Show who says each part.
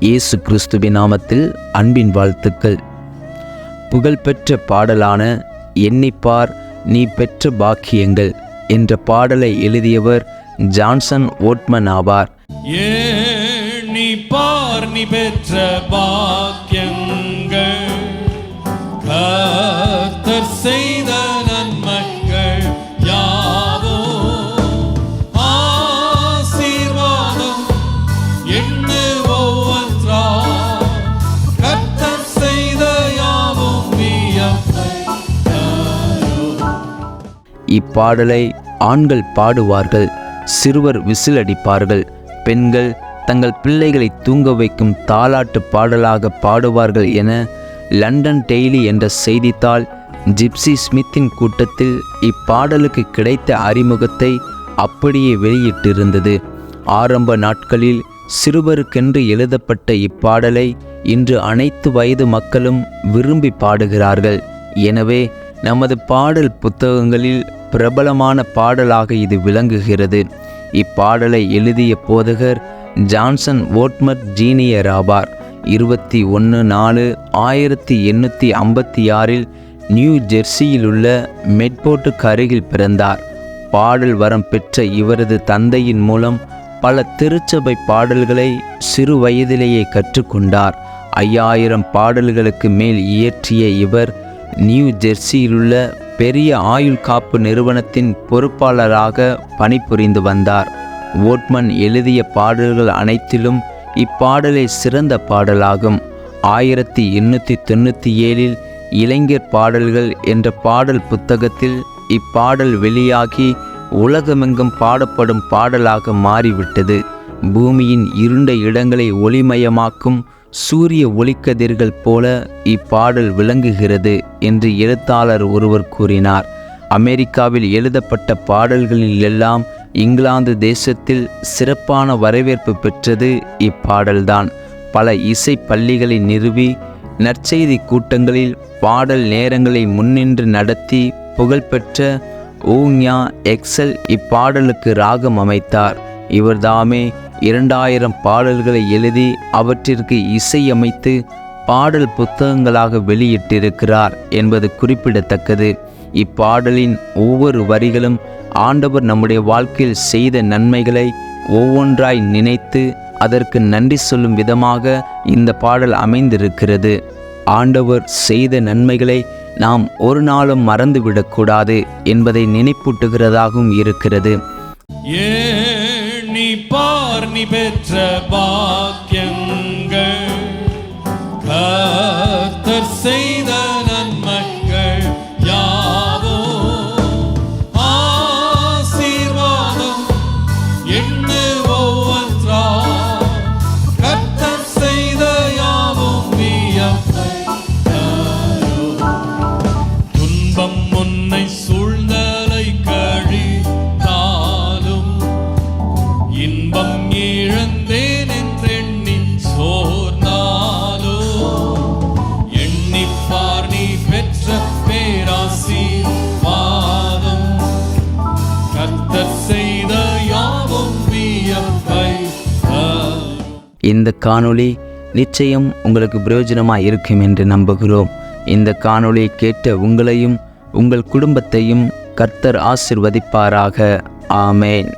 Speaker 1: இயேசு கிறிஸ்துவின் நாமத்தில் அன்பின் வாழ்த்துக்கள். புகழ்பெற்ற பாடலான எண்ணிப்பார் நீ பெற்ற பாக்கியங்கள் என்ற பாடலை எழுதியவர் ஜான்சன் ஓட்மன் ஆவார்.
Speaker 2: பார் நீ பெற்ற பாக்கியங்கள் கர்த்தர்
Speaker 1: இப்பாடலை ஆண்கள் பாடுவார்கள் சிறுவர் விசிலடிப்பார்கள் பெண்கள் தங்கள் பிள்ளைகளை தூங்க வைக்கும் தாலாட்டு பாடலாக பாடுவார்கள் என லண்டன் டெய்லி என்ற செய்தித்தாள் ஜிப்சி ஸ்மித்தின் கூட்டத்தில் இப்பாடலுக்கு கிடைத்த அறிமுகத்தை அப்படியே வெளியிட்டிருந்தது. ஆரம்ப நாட்களில் சிறுவருக்கென்று எழுதப்பட்ட இப்பாடலை இன்று அனைத்து வயது மக்களும் விரும்பி பாடுகிறார்கள். எனவே நமது பாடல் புத்தகங்களில் பிரபலமான பாடலாக இது விளங்குகிறது. இப்பாடலை எழுதிய போதகர் ஜான்சன் ஓட்மர் ஜீனியர் ஆவார். இருபத்தி ஒன்று நாலு ஆயிரத்தி எண்ணூற்றி ஐம்பத்தி ஆறில் நியூ ஜெர்சியிலுள்ள மெட்போர்ட்டுக்கு அருகில் பிறந்தார். பாடல் வரம் பெற்ற இவரது தந்தையின் மூலம் பல திருச்சபை பாடல்களை சிறு வயதிலேயே கற்றுக்கொண்டார். ஐயாயிரம் பாடல்களுக்கு மேல் இயற்றிய இவர் நியூ ஜெர்சியிலுள்ள பெரிய ஆயுள் காப்பு நிறுவனத்தின் பொறுப்பாளராக பணிபுரிந்து வந்தார். ஓட்மன் எழுதிய பாடல்கள் அனைத்திலும் இப்பாடலே சிறந்த பாடலாகும். ஆயிரத்தி எண்ணூற்றி தொண்ணூற்றி ஏழில் இளைஞர் பாடல்கள் என்ற பாடல் புத்தகத்தில் இப்பாடல் வெளியாகி உலகமெங்கும் பாடப்படும் பாடலாக மாறிவிட்டது. பூமியின் இருண்ட இடங்களை ஒளிமயமாக்கும் சூரிய ஒளிக்கதிர்கள் போல இப்பாடல் விளங்குகிறது என்று எழுத்தாளர் ஒருவர் கூறினார். அமெரிக்காவில் எழுதப்பட்ட பாடல்களில் எல்லாம் இங்கிலாந்து தேசத்தில் சிறப்பான வரவேற்பு பெற்றது இப்பாடல்தான். பல இசை பள்ளிகளை நிறுவி நற்செய்தி கூட்டங்களில் பாடல் நேரங்களை முன்னின்று நடத்தி புகழ்பெற்ற ஊங்யா எக்ஸல் இப்பாடலுக்கு ராகம் அமைத்தார். இவர்தாமே இரண்டாயிரம் பாடல்களை எழுதி அவற்றிற்கு இசையமைத்து பாடல் புத்தகங்களாக வெளியிட்டிருக்கிறார் என்பது குறிப்பிடத்தக்கது. இப்பாடலின் ஒவ்வொரு வரிகளும் ஆண்டவர் நம்முடைய வாழ்க்கையில் செய்த நன்மைகளை ஒவ்வொன்றாய் நினைத்து அதற்கு நன்றி சொல்லும் விதமாக இந்த பாடல் அமைந்திருக்கிறது. ஆண்டவர் செய்த நன்மைகளை நாம் ஒரு நாளும் மறந்துவிடக்கூடாது என்பதை நினைப்பூட்டுகிறதாகவும் இருக்கிறது.
Speaker 2: ஏ பார் நீ பெற்ற பாக்கியங்கள். கர்த்தர் செய்த நன்மைகள் யாவோ. ஆசீர்வாதம் என் இன்பம் இழந்தேன் என்றெண்ணி சோர்ந்தாலோ எண்ணிப்பார் நீ பெற்ற கர்த்தர் செய்த யாவும் வியப்பை
Speaker 1: இந்த காணொளி நிச்சயம் உங்களுக்கு பிரயோஜனமாக இருக்கும் என்று நம்புகிறோம். இந்த காணொளியை கேட்ட உங்களையும் உங்கள் குடும்பத்தையும் கர்த்தர் ஆசிர்வதிப்பாராக. ஆமேன்.